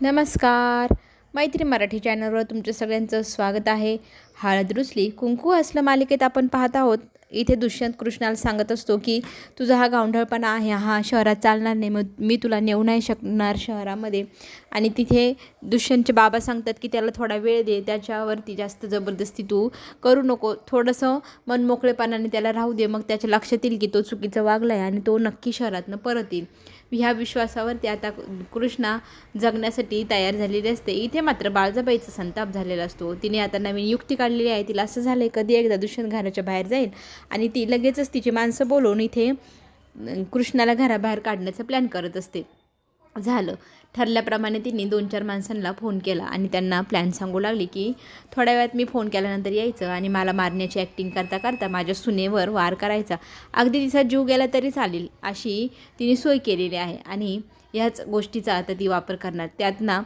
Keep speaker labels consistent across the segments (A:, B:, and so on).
A: नमस्कार. मैत्री मराठी चॅनलवर तुमचं सगळ्यांचं स्वागत आहे. हळद रुसली कुंकू असलं मालिकेत आपण पाहत आहोत. इथे दुष्यंत कृष्णाला सांगत असतो की तुझा हा गावंढळपणा आहे हा शहरात चालणार नाही मग मी तुला नेऊ नाही शकणार शहरामध्ये. आणि तिथे दुष्यंतचे बाबा सांगतात की त्याला थोडा वेळ दे त्याच्यावरती जास्त जबरदस्ती तू करू नको. थोडंसं मनमोकळेपणाने त्याला राहू दे मग त्याच्या लक्षात येईल की तो चुकीचं वागला आहे आणि तो नक्की शहरातनं परत येईल. ह्या विश्वासावरती आता कृष्णा जगण्यासाठी तयार झालेली असते. इथे मात्र बाळजाबाईचा संताप झालेला असतो. तिने आता नवीन युक्ती काढलेली आहे. तिला असं झालं आहे कधी एकदा दुष्यंत घराच्या बाहेर जाईल आणि ती लगेचच तिची माणसं बोलवून इथे कृष्णाला घराबाहेर काढण्याचा प्लॅन करत असते. झालं. ठरल्याप्रमाणे तिने दोन चार माणसांना फोन केला आणि त्यांना प्लॅन सांगू लागली की थोड्या वेळात मी फोन केल्यानंतर यायचं आणि मला मारण्याची ॲक्टिंग करता करता माझ्या सुनेवर वार करायचा. अगदी तिचा जीव गेला तरी चालेल अशी तिने सोय केलेली आहे. आणि ह्याच गोष्टीचा आता ती वापर करणार. त्यात ना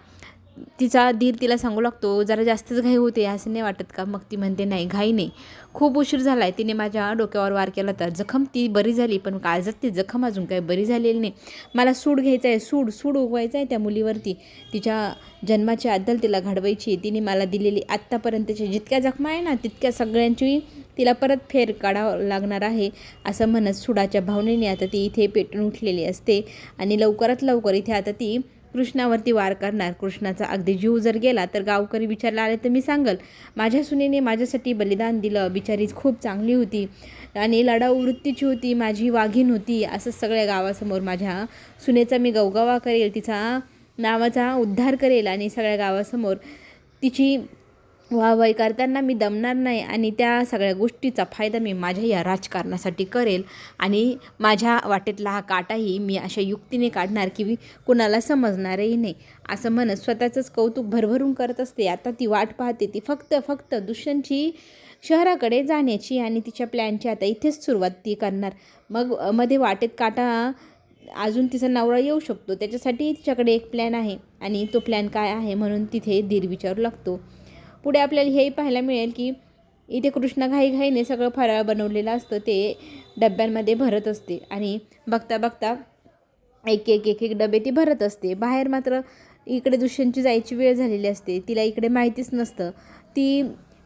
A: तिचा धीर तिला सांगू लागतो जरा जास्तच घाई होते असं नाही वाटत का? मग ती म्हणते नाही घाई नाही. खूप उशीर झाला आहे तिने माझ्या डोक्यावर वार केला तर. जखम ती बरी झाली पण काळजात ती जखम अजून काही बरी झालेली नाही. मला सूड घ्यायचं आहे सूड सूड उगवायचं आहे त्या मुलीवरती. तिच्या जन्माची अद्दल तिला घडवायची तिने मला दिलेली आत्तापर्यंतच्या जितक्या जखमा आहे ना तितक्या सगळ्यांची तिला परत फेर काढावं लागणार आहे असं म्हणत सुडाच्या भावनेने आता ती इथे पेटून उठलेली असते. आणि लवकरात लवकर इथे आता ती कृष्णावरती वार करणार. कृष्णाचा अगदी जीव जर गेला तर गावकरी विचारला आले तर मी सांगल माझ्या सुनेने माझ्यासाठी बलिदान दिलं. बिचारी खूप चांगली होती आणि लढाऊ वृत्तीची होती माझी वाघीण होती. असं सगळ्या गावासमोर माझ्या सुनेचा मी गवगवा करेल तिचा नावाचा उद्धार करेल आणि सगळ्या गावासमोर तिची वाहवाही करताना मी दमणार नाही आणि त्या सगळ्या गोष्टीचा फायदा मी माझ्या या राजकारणासाठी करेल. आणि माझ्या वाटेतला हा काटाही मी अशा युक्तीने काढणार की कुणाला समजणारही नाही. असं म्हणत स्वतःचंच कौतुक भरभरून करत असते. आता ती वाट पाहते. ती फक्त फक्त दुष्यंतची शहराकडे जाण्याची आणि तिच्या प्लॅनची आता इथेच सुरुवात ती करणार. मग मध्ये वाटेत काटा अजून तिचा नवरा येऊ शकतो. त्याच्यासाठी तिच्याकडे एक प्लॅन आहे. आणि तो प्लॅन काय आहे म्हणून तिथे धीर विचारू लागतो. पुढे आपल्याला हेही पाहायला मिळेल की इथे कृष्णा घाईघाईने सगळं फराळ बनवलेलं असतं ते डब्यांमध्ये भरत असते. आणि बघता बघता एक एक एक एक डबे ती भरत असते. बाहेर मात्र इकडे दुष्यंतची जायची वेळ झालेली असते. तिला इकडे माहितीच नसतं. ती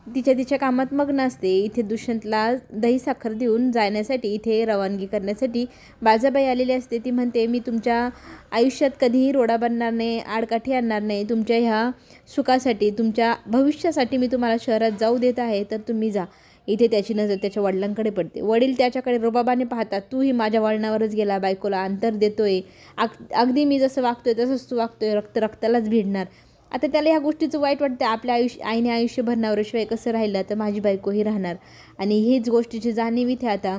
A: तिच्या तिच्या कामात मग्न असते. इथे दुष्यंतला दही साखर देऊन जाण्यासाठी इथे रवानगी करण्यासाठी बाजाबाई आलेली असते. ती म्हणते मी तुमच्या आयुष्यात कधीही रोडा बनणार नाही आडकाठी आणणार नाही. तुमच्या ह्या सुखासाठी तुमच्या भविष्यासाठी मी तुम्हाला शहरात जाऊ देत आहे तर तुम्ही जा. इथे त्याची नजर त्याच्या वडिलांकडे पडते. वडील त्याच्याकडे रोबाबाने पाहतात तूही माझ्या वळणावरच गेला बायकोला अंतर देतोय. अग अगदी मी जसं वागतोय तसंच तू वागतोय. रक्त रक्तालाच भिडणार. आता त्याला ह्या गोष्टीचं वाईट वाटतं. आपल्या आयुष्य आईने आयुष्यभर नवऱ्याशिवाय कसं राहिलं तर माझी बायकोही राहणार. आणि हीच गोष्टीची जाणीव इथे आता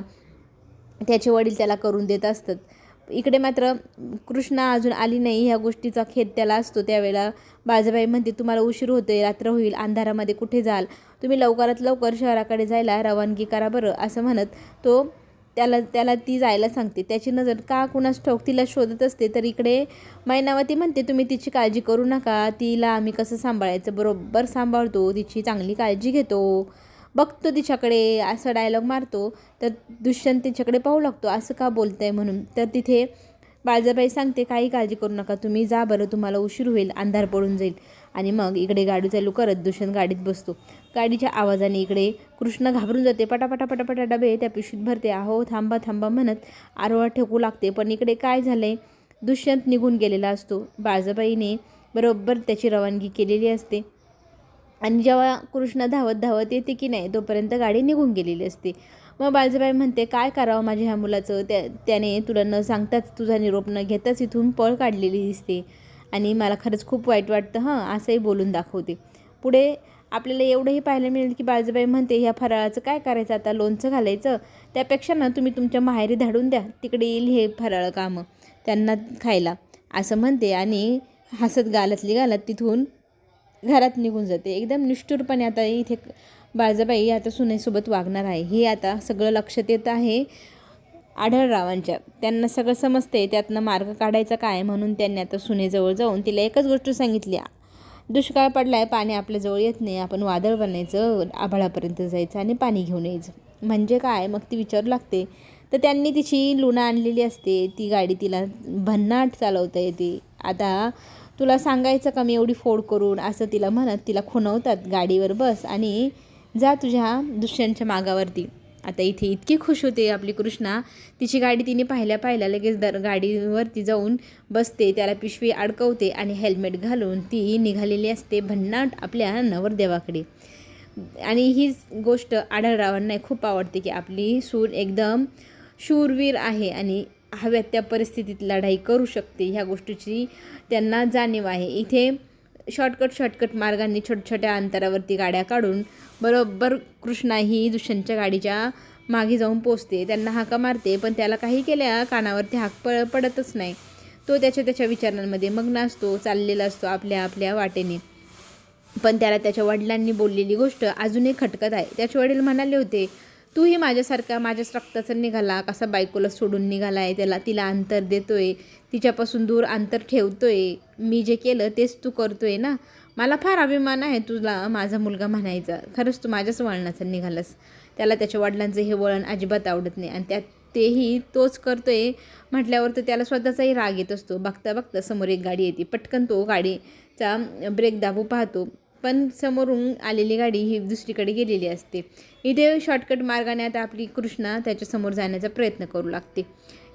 A: त्याचे वडील त्याला करून देत असतात. इकडे मात्र कृष्णा अजून आली नाही. ह्या गोष्टीचा खेद त्याला असतो. त्यावेळेला बाळजाबाई म्हणते तुम्हाला उशीर होतोय रात्र होईल अंधारामध्ये कुठे जाल? तुम्ही लवकरात लवकर शहराकडे जायला रवानगी करा बरं असं म्हणत तो त्याला त्याला ती जायला सांगते. त्याची नजर का कुणास ठोक तिला शोधत असते तर इकडे मैनावती म्हणते तुम्ही तिची काळजी करू नका. तिला आम्ही कसं सांभाळायचं? बरोबर सांभाळतो. तिची चांगली काळजी घेतो. बघतो तिच्याकडे असं डायलॉग मारतो. तर दुष्यंत तिच्याकडे पाहू लागतो असं का बोलतंय म्हणून? तर तिथे बाळजाबाई सांगते काही काळजी करू नका. तुम्ही जा बरं तुम्हाला उशीर होईल. अंधार पडून जाईल. आणि मग इकडे गाडी चालू करत दुष्यंत गाडीत बसतो. गाडीच्या आवाजाने इकडे कृष्ण घाबरून जाते. पटापटा पटापटा डबे त्या पिशवीत भरते. अहो थांबा थांबा म्हणत आरोळा ठेकू लागते. पण इकडे काय झालंय? दुष्यंत निघून गेलेला असतो. बाळजाबाईने बरोबर त्याची रवानगी केलेली असते. आणि जेव्हा कृष्ण धावत धावत येते की नाही तोपर्यंत गाडी निघून गेलेली असते. मग बाळजाबाई म्हणते काय करावं माझ्या ह्या मुलाचं? त्या त्याने तुला न सांगताच तुझा निरोप न घेताच इथून पळ काढलेली दिसते. आणि मला खरंच खूप वाईट वाटतं हं असंही बोलून दाखवते. पुढे आपल्याला एवढंही पाहायला मिळेल की बाळजाबाई म्हणते ह्या फराळाचं काय करायचं? आता लोणचं घालायचं? त्यापेक्षा ना तुम्ही तुमच्या माहेरी धाडून द्या. तिकडे येईल हे फराळ कामं त्यांना खायला. असं म्हणते आणि हसत गालतली गालत तिथून घरात निघून जाते. एकदम निष्ठुरपणे आता इथे बाळजाबाई आता सुनेसोबत वागणार आहे. हे आता सगळं लक्षात येत आहे. आढळरावांच्या. त्यांना सगळं समजते त्यातनं मार्ग काढायचा काय म्हणून त्यांनी आता सुनेजवळ जाऊन तिला एकच गोष्ट सांगितली. दुष्काळ पडला आहे पाणी आपल्याजवळ येत नाही आपण वादळ बनायचं आभाळापर्यंत जायचं आणि पाणी घेऊन यायचं. म्हणजे काय? मग ती विचारू लागते. तर त्यांनी तिची लुणा आणलेली असते. ती गाडी तिला भन्नाट चालवता येते. आता तुला सांगायचं का मी एवढी फोड करून? असं तिला म्हणत तिला खुणवतात गाडीवर बस आणि जा तुझ्या दुसऱ्यांच्या मागावरती. आता इथे इतकी खुश होते आपली कृष्णा. तिची गाडी तिने पाहिल्या पाहिल्या लगेच दर गाडीवरती जाऊन बसते त्याला पिशवी अडकवते आणि हेल्मेट घालून ती निघालेली असते भन्नाट आपल्या नवरदेवाकडे. आणि हीच गोष्ट आढळरावांना खूप आवडते की आपली सून एकदम शूरवीर आहे आणि हव्यात त्या परिस्थितीत लढाई करू शकते. ह्या गोष्टीची त्यांना जाणीव आहे. इथे शॉर्टकट शॉर्टकट मार्गांनी छोट्या छोट्या अंतरावरती गाड्या काढून बरोबर कृष्णा ही दुष्यंतच्या गाडीच्या मागे जाऊन पोचते त्यांना हाका मारते पण त्याला काही केल्या कानावरती हाक प पडतच नाही. तो त्याच्या त्याच्या विचारांमध्ये मग्न असतो चाललेला असतो आपल्या आपल्या वाटेने. पण त्याला त्याच्या वडिलांनी बोललेली गोष्ट अजूनही खटकत आहे. त्याचे वडील म्हणाले होते तूही माझ्यासारखा माझ्याच रक्ताचा निघाला कसा बायकोला सोडून निघाला आहे त्याला तिला अंतर देतो आहे तिच्यापासून दूर अंतर ठेवतो आहे मी जे केलं तेच तू करतो आहे ना? मला फार अभिमान आहे तुला माझा मुलगा म्हणायचा. खरंच तू माझ्याच वळणाचा निघालास. त्याला त्याच्या वडिलांचं हे वळण अजिबात आवडत नाही आणि त्यात तेही तोच करतो आहे म्हटल्यावर तर त्याला स्वतःचाही राग येत असतो. बघता बघता समोर एक गाडी येते. पटकन तो गाडीचा ब्रेक दाबू पाहतो. पण समोरून आलेली गाडी ही दुसरीकडे गेलेली असते. इथे शॉर्टकट मार्गाने आता आपली कृष्णा त्याच्यासमोर जाण्याचा प्रयत्न करू लागते.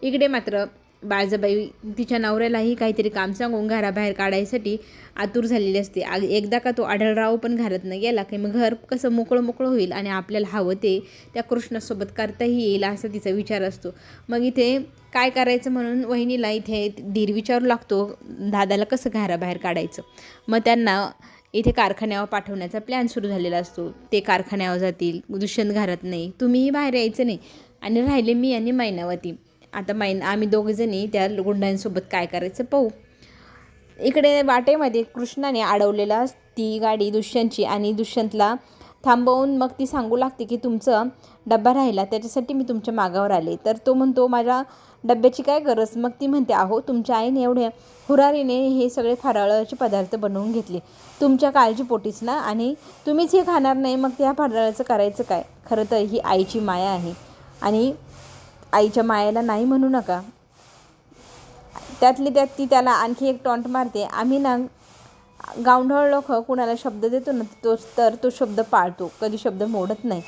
A: इकडे मात्र बाळजाबाई तिच्या नवऱ्यालाही काहीतरी काम सांगून घराबाहेर काढायसाठी आतुर झालेली असते. एकदा का तो आढळराव पण घरात न गेला की मग घर कसं मोकळं मोकळं होईल आणि आपल्याला हवं ते त्या कृष्णासोबत करताही येईल असा तिचा विचार असतो. मग इथे काय करायचं म्हणून वहिनीला इथे धीर विचारू लागतो दादाला कसं घराबाहेर काढायचं? मग त्यांना इथे कारखान्यावर पाठवण्याचा प्लॅन सुरू झालेला असतो. ते कारखान्यावर जातील दुष्यंत घरात नाही. तुम्हीही बाहेर यायचं नाही. आणि राहिले मी आणि मैनावती. आता मैन आम्ही दोघंजणी त्या गुंडांसोबत काय करायचं पाहू. इकडे वाटेमध्ये कृष्णाने अडवलेला ती गाडी दुष्यंतची आणि दुष्यंतला थांबवून मग ती सांगू लागते की तुमचं डब्बा राहिला त्याच्यासाठी मी तुमच्या मागावर आले. तर तो म्हणतो माझ्या डब्याची काय गरज? मग ती म्हणते अहो तुमच्या आईने एवढ्या हुरारीने हे सगळे फराळाचे पदार्थ बनवून घेतले. तुमच्या काळजीपोटीच ना आणि तुम्हीच हे खाणार नाही मग त्या फराळाचं करायचं काय? खरं तर ही आईची माया आहे आणि आईच्या मायाला नाही म्हणू नका. त्यातली त्यात ती त्याला आणखी एक टॉन्ट मारते आम्ही ना गावढळ लोक कुणाला शब्द देतो ना तो तर तो शब्द पाळतो. कधी शब्द मोडत नाही.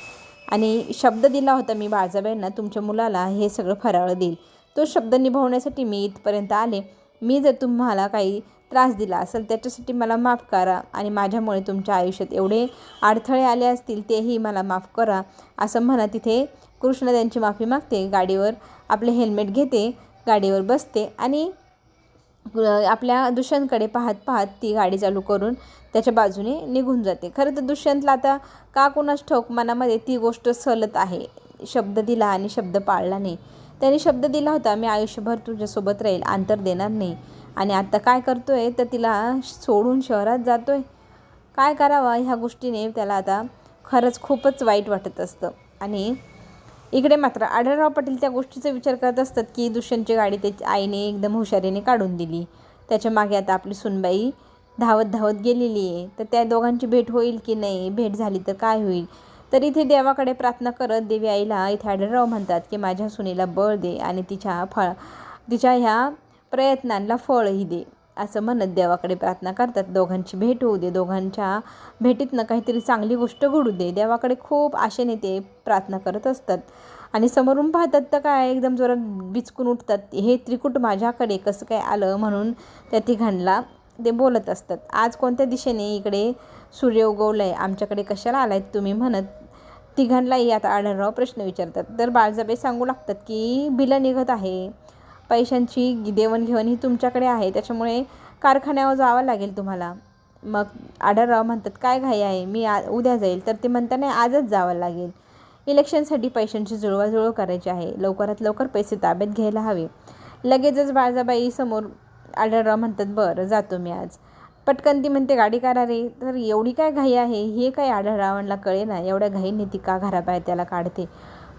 A: आणि शब्द दिला होता मी बाळजाबाईंना तुमच्या मुलाला हे सगळं फराळ देईल. तो शब्द निभावण्यासाठी मी इथपर्यंत आले. मी जर तुम्हाला काही त्रास दिला असेल त्याच्यासाठी मला माफ करा आणि माझ्यामुळे तुमच्या आयुष्यात एवढे अडथळे आले असतील तेही मला माफ करा. असं म्हणा तिथे कृष्ण त्यांची माफी मागते. गाडीवर आपले हेल्मेट घेते गाडीवर बसते आणि आपल्या दुष्यंतकडे पाहत पाहत ती गाडी चालू करून त्याच्या बाजूने निघून जाते. खरं तर दुष्यंतला आता का कोणाच ठोक मनामध्ये ती गोष्ट सलत आहे? शब्द दिला आणि शब्द पाळला नाही. त्याने शब्द दिला होता मी आयुष्यभर तुझ्यासोबत राहील अंतर देणार नाही. आणि आता काय करतोय? तर तिला सोडून शहरात जातोय. काय करावा? ह्या गोष्टीने त्याला आता खरंच खूपच वाईट वाटत असतं. आणि इकडे मात्र आढळराव पाटील त्या गोष्टीचा विचार करत असतात की दुष्यंतची गाडी त्याची आईने एकदम हुशारीने काढून दिली. त्याच्यामागे आता आपली सुनबाई धावत धावत गेलेली आहे. तर त्या दोघांची भेट होईल की नाही? भेट झाली तर काय होईल? तर इथे देवाकडे प्रार्थना करत देवी आईला इथे आढळराव म्हणतात की माझ्या सुनेला बळ दे आणि तिच्या फळ तिच्या ह्या प्रयत्नांना फळही दे. असं म्हणत देवाकडे प्रार्थना करतात. दोघांची भेट होऊ दे. दोघांच्या भेटीतनं काहीतरी चांगली गोष्ट घडू दे. देवाकडे खूप आशेने ते प्रार्थना करत असतात. आणि समोरून पाहतात तर काय एकदम जोरात बिचकून उठतात. हे त्रिकूट माझ्याकडे कसं काय आलं म्हणून त्या तिघांना ते बोलत असतात. आज कोणत्या दिशेने इकडे सूर्य उगवलं आहे आमच्याकडे कशाला आला आहेत तुम्ही म्हणत तिघांनाही आता आढळराव प्रश्न विचारतात. तर बाळजाबाई सांगू लागतात की बिलं निघत आहे. पैशांची देवणघेवण ही तुमच्याकडे आहे. त्याच्यामुळे कारखान्यावर जावं लागेल तुम्हाला. मग आढळराव म्हणतात काय घाई आहे? मी आ उद्या जाईल. तर ते म्हणता नाही आजच जावं लागेल. इलेक्शनसाठी पैशांची जुळवाजुळव करायची आहे. लवकरात लवकर पैसे ताब्यात घ्यायला हवे. लगेचच बाळजाबाई समोर आढळराव म्हणतात बरं जातो मी आज. पटकन ती म्हणते गाडी करा रे. तर एवढी काय घाई आहे? हे काय आढळरावांना कळे ना एवढ्या घाईने ती का घराबाहेर त्याला काढते?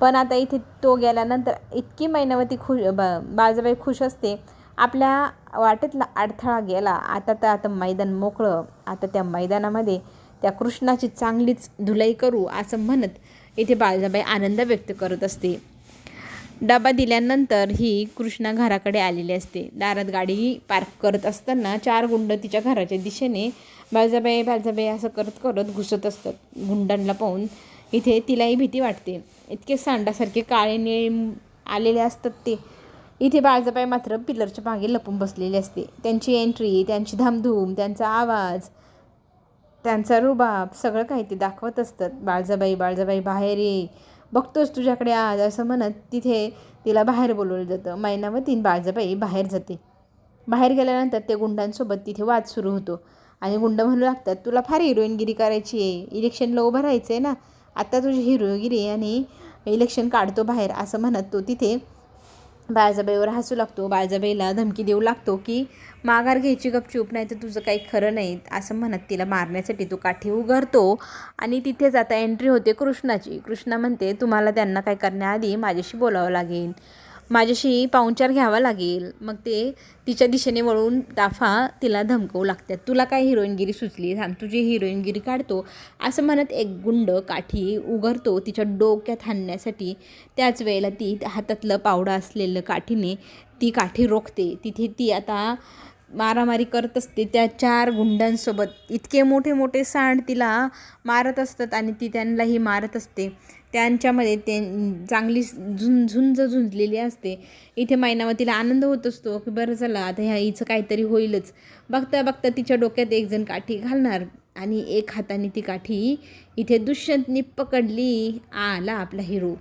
A: पण आता इथे तो गेल्यानंतर इतकी मैनावती खुश बा बाळजाबाई खुश असते. आपल्या वाटेतला अडथळा गेला. आता तर आता मैदान मोकळं. आता त्या मैदानामध्ये त्या कृष्णाची चांगलीच धुलाई करू असं म्हणत इथे बाळजाबाई आनंद व्यक्त करत असते. डबा दिल्यानंतर ही कृष्णा घराकडे आलेली असते. दारात गाडी पार्क करत असताना चार गुंड तिच्या घराच्या दिशेने बाळजाबाई बाळजाबाई असं करत करत घुसत असतात. गुंडांना पाहून इथे तिलाही भीती वाटते. इतके सांडासारखे काळे निळे आलेले असतात ते. इथे बाळजाबाई मात्र पिलरच्या मागे लपून बसलेली असते. त्यांची एंट्री त्यांची धामधूम त्यांचा आवाज त्यांचा रुबाब सगळं काही ते दाखवत असतात. बाळजाबाई बाळजाबाई बाहेर ये. बघतोच तुझ्याकडे आज असं म्हणत तिथे तिला बाहेर बोलवलं जातं. मैनावतीन बाळजाबाई बाहेर जाते. बाहेर गेल्यानंतर ते गुंडांसोबत तिथे वाद सुरू होतो. आणि गुंड म्हणू लागतात तुला फार हिरोईनगिरी करायची आहे. इलेक्शनला उभं राहायचं आहे ना. आत्ता तुझी हिरोगिरी आणि इलेक्शन काढतो बाहेर असं म्हणत तो. तिथे बाळजाबाईवर हसू लागतो. बाळजाबाईला धमकी देऊ लागतो की माघार घ्यायची गपचूप नाही तर तुझं काही खरं नाही. असं म्हणत तिला मारण्यासाठी तो काठी उघडतो आणि तिथेच आता एंट्री होते कृष्णाची. कृष्णा म्हणते तुम्हाला त्यांना काय करण्याआधी माझ्याशी बोलावं लागेल. माझ्याशी पाहुणचार घ्यावा लागेल. मग ते तिच्या दिशेने वळून ताफा तिला धमकवू लागतात. तुला काय हिरोईनगिरी सुचली थांब तुझी हिरोईनगिरी काढतो. असं म्हणत एक गुंड काठी उघडतो तिच्या डोक्यात हाणण्यासाठी. त्याच वेळेला ती हातातलं पावडं असलेलं काठीने ती काठी रोखते. तिथे ती आता मारामारी करत असते. त्या चार गुंडांसोबत इतके मोठे मोठे सांड तिला मारत असतात आणि ती त्यांनाही मारत असते. त्यांच्यामध्ये ते चांगली झुंज झुंज झुंजलेली असते. इथे मैनावतीला आनंद होत असतो की बरं झालं आता ह्या हिचं काहीतरी होईलच. बघता बघता तिच्या डोक्यात एक जण काठी घालणार आणि एक हाताने ती काठी इथे दुष्यंतनी पकडली आला आपला हिरो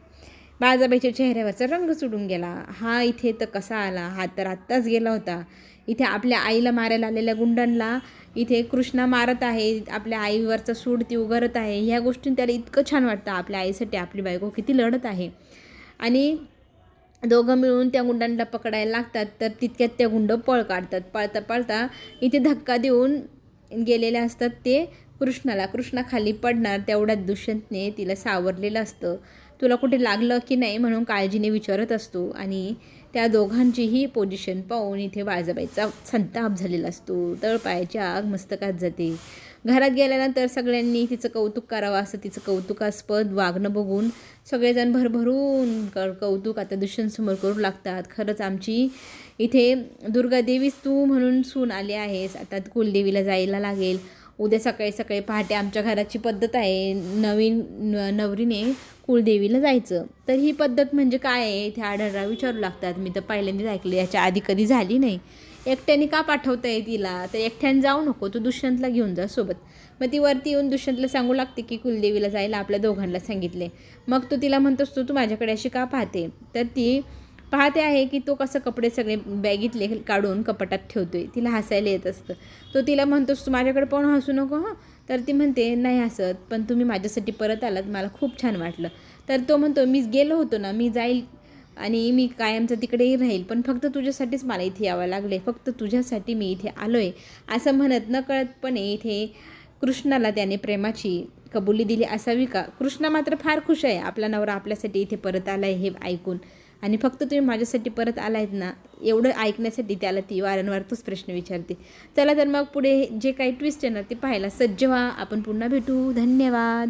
A: बाळजाबाईच्या चेहऱ्यावरचा रंग सुटून गेला. हा इथे तर कसा आला? हा तर आत्ताच गेला होता. इथे आपल्या आईला मारायला आलेल्या गुंडांना इथे कृष्णा मारत आहे. आपल्या आईवरचा सूड ती उगारत आहे. ह्या गोष्टी त्याला इतकं छान वाटतं. आपल्या आईसाठी आपली बायको किती लढत आहे. आणि दोघं मिळून त्या गुंडांना पकडायला लागतात. तर तितक्यात त्या गुंड पळ काढतात. पळता पळता इथे धक्का देऊन गेलेले असतात ते कृष्णाला. कृष्णा खाली पडणार तेवढ्यात दुष्यंतने तिला सावरलेलं असतं. तुला कुठे लागलं की नाही म्हणून काळजीने विचारत असतो आणि त्या दोघांचीही पोझिशन पाहून इथे वाजबाईचा संताप झालेला असतो. तळपायाची आग मस्तकात जाते. घरात गेल्यानंतर सगळ्यांनी तिचं कौतुक करावं असं तिचं कौतुकास्पद वागणं बघून सगळेजण भरभरून क कौतुक आता दुष्यंतसमोर करू लागतात. खरंच आमची इथे दुर्गादेवीच तू म्हणून सून आली आहेस. आता कुलदेवीला जायला लागेल. उद्या सकाळी सकाळी पहाटे आमच्या घराची पद्धत आहे. नवीन न नवरीने कुलदेवीला जायचं. तर ही पद्धत म्हणजे काय आहे? इथे आढळरा विचारू लागतात. मी तर पहिल्यांदाच ऐकलं याच्या आधी कधी झाली नाही. एकट्याने का पाठवता आहे तिला? तर एकट्याने जाऊ नको. तू दुष्यंतला घेऊन जा सोबत. मग ती वरती येऊन दुष्यंतला सांगू लागते की कुलदेवीला जायला आपल्या दोघांना सांगितले मग तो तिला म्हणतोस तू तू माझ्याकडे अशी का पाहते? तर ती पाहते आहे की तो कसं कपडे सगळे बॅगीतले काढून कपाटात आहे तिला हसायला येत असतं. तो तिला म्हणतोस तू माझ्याकडे पाहून हसू नको हां. तर ती म्हणते नाही हसत पण तुम्ही माझ्यासाठी परत आलात मला खूप छान वाटलं. तर तो म्हणतो मी गेलो होतो ना मी जाईल आणि मी कायमचं तिकडेही राहील पण फक्त तुझ्यासाठीच मला इथे यावं लागले फक्त तुझ्यासाठी मी इथे आलो आहे असं म्हणत नकळतपणे इथे कृष्णाला त्याने प्रेमाची कबुली दिली असावी का? कृष्णा मात्र फार खुश आहे. आपला नवरा आपल्यासाठी इथे परत आला आहे हे ऐकून. आणि फक्त तुम्ही माझ्यासाठी परत आलायत ना एवढं ऐकण्यासाठी त्याला ती वारंवार तोच प्रश्न विचारते. चला तर मग पुढे जे काही ट्विस्ट आहे ना ते पाहायला सज्ज व्हा. आपण पुन्हा भेटू. धन्यवाद.